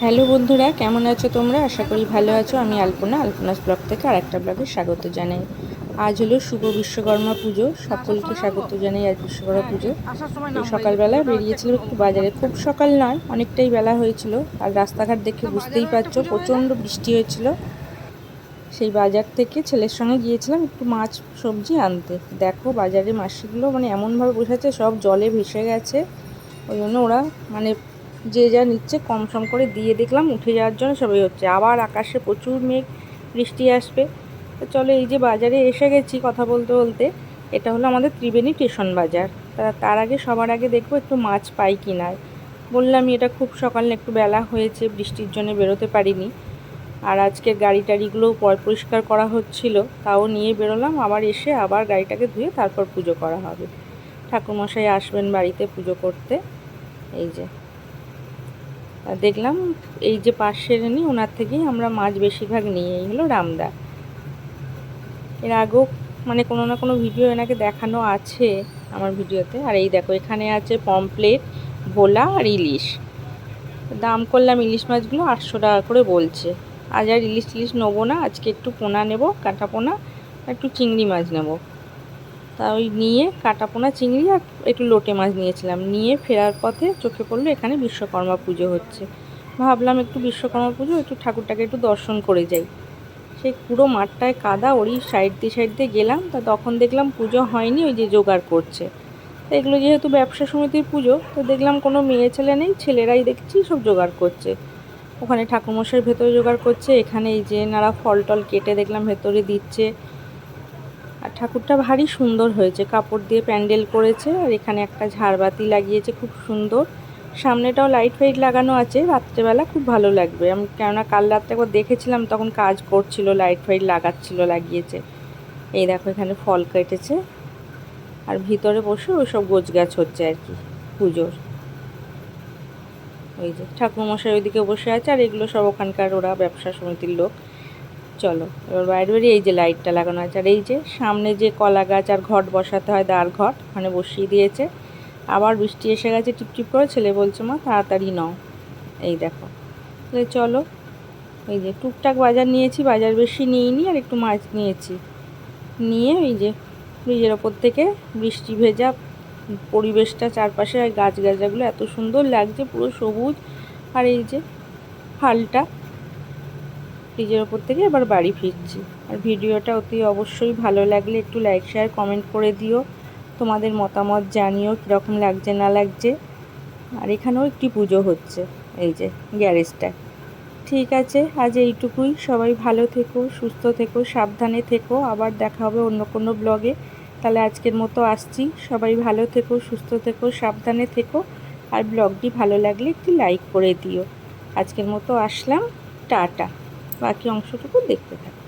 Hello বন্ধুরা, কেমন আছো তোমরা? আশা করি ভালো আছো। আমি আলপনা, আলপনাস ব্লগ থেকে আর একটা ব্লগে স্বাগত জানাই। আজ হলো শুভ বিশ্বকর্মা পুজো। সকলকে স্বাগত জানাই আজ বিশ্বকর্মা পুজো। সকালবেলা বেরিয়েছিলাম একটু বাজারে। খুব সকাল নয়, অনেকটাই বেলা হয়েছিল। আর রাস্তাঘাট দেখে বুঝতেই পারছ, প্রচণ্ড বৃষ্টি হয়েছিল। সেই বাজার থেকে ছেলের সঙ্গে গিয়েছিলাম একটু মাছ সবজি আনতে। দেখো বাজারে মাসিগুলো মানে এমনভাবে বসেছে সব জলে ভেসে গেছে। ওই জন্য ওরা মানে যে যা নিচ্ছে কম সম করে দিয়ে দেখলাম, উঠে যাওয়ার জন্য সবই হচ্ছে। আবার আকাশে প্রচুর মেঘ, বৃষ্টি আসবে। তো চলো, এই যে বাজারে এসে গেছি কথা বলতে বলতে, এটা হলো আমাদের ত্রিবেণী স্টেশন বাজার। তা তার আগে, সবার আগে দেখব একটু মাছ পাই কি না। বললাম এটা খুব সকালে একটু বেলা হয়েছে, বৃষ্টির জন্য বেরোতে পারিনি। আর আজকে গাড়ি টাড়িগুলো পর পরিষ্কার করা হচ্ছিল, তাও নিয়ে বেরোলাম। আবার এসে আবার গাড়িটাকে ধুয়ে তারপর পুজো করা হবে। ঠাকুরমশাই আসবেন বাড়িতে পুজো করতে। এই যে। দেখলাম এই যে পাশ সেরে নিই ওনার থেকেই আমরা মাছ বেশিরভাগ নিই, এই হলো রামদা। এর আগেও মানে কোনো না কোনো ভিডিও এনাকে দেখানো আছে আমার ভিডিওতে। আর এই দেখো, এখানে আছে পমপ্লেট ভোলা আর ইলিশ। দাম করলাম ইলিশ মাছগুলো আটশো টাকা করে বলছে। আজ আর ইলিশ টিলিশ নেব না, আজকে একটু পোনা নেব কাটা পোনা একটু চিংড়ি মাছ নেব। তা ওই নিয়ে কাটা পোনা, চিংড়ি আর একটু লোটে মাছ নিয়েছিলাম। নিয়ে ফেরার পথে চোখে পড়ল এখানে বিশ্বকর্মা পুজো হচ্ছে। ভাবলাম একটু বিশ্বকর্মা পুজো, একটু ঠাকুরটাকে একটু দর্শন করে যাই। সেই পুরো মাঠটায় কাদা ওরই সাইড দিয়ে সাইড দিয়ে গেলাম। তা তখন দেখলাম পুজো হয়নি, ওই যে জোগাড় করছে। তো এগুলো যেহেতু ব্যবসা সমিতির পুজো, তো দেখলাম কোনো মেয়ে ছেলে নেই, ছেলেরাই দেখছি সব জোগাড় করছে। ওখানে ঠাকুরমশাই ভেতরে জোগাড় করছে, এখানে এই যে নারা ফল টল কেটে দেখলাম ভেতরে দিচ্ছে। ঠাকুরটা ভারী সুন্দর হয়েছে। কাপড় দিয়ে প্যান্ডেল করেছে আর এখানে একটা ঝাড়বাতি লাগিয়েছে, খুব সুন্দর। সামনেটাও লাইট ফাইট লাগানো আছে, রাত্রেবেলা খুব ভালো লাগবে। আমি কেননা কাল রাত্রে একবার দেখেছিলাম, তখন কাজ করছিল লাইট ফাইট লাগাচ্ছিল, লাগিয়েছে। এই দেখো এখানে ফল কেটেছে। আর ভিতরে বসে ওইসব গোছ গাছ হচ্ছে আর কি, পুজোর। ওই যে ঠাকুরমশাই ওইদিকে বসে আছে আর এগুলো সব ওখানকার ওরা ব্যবসা সমিতির লোক। চলো, এবার বাইরে বেরিয়ে এই যে লাইটটা লাগানো আছে, আর এই যে সামনে যে কলা গাছ আর ঘট বসাতে হয় দাঁড় ঘট, ওখানে বসিয়ে দিয়েছে। আবার বৃষ্টি এসে গেছে টিপটিপ করে ছেলে বলছে, মা, তাড়াতাড়ি নাও। এই দেখো তাহলে চলো, এই যে টুকটাক বাজার নিয়েছি, বাজার বেশি নিইনি, আর একটু মাছ নিয়েছি। নিয়ে এই যে ব্রিজের ওপর থেকে বৃষ্টি ভেজা পরিবেশটা, চারপাশে আর গাছ গাছাগুলো এত সুন্দর লাগছে, পুরো সবুজ। আর এই যে হালটা ব্রিজের ওপর থেকে এবার বাড়ি ফিরছি। আর ভিডিওটা অতি অবশ্যই ভালো লাগলে একটু লাইক শেয়ার কমেন্ট করে দিও। তোমাদের মতামত জানিও, কীরকম লাগছে, না লাগছে। আর এখানেও একটি পুজো হচ্ছে, এই যে গ্যারেজটা ঠিক আছে, আজ এইটুকুই। সবাই ভালো থেকো, সুস্থ থেকো, সাবধানে থেকো। আবার দেখা হবে অন্য কোনো ব্লগে তাহলে আজকের মতো আসছি। সবাই ভালো থেকো, সুস্থ থেকো, সাবধানে থেকো। আর ব্লগটি ভালো লাগলে একটি লাইক করে দিও। আজকের মতো আসলাম। টাটা। বাকি অংশটুকু দেখতে থাকো।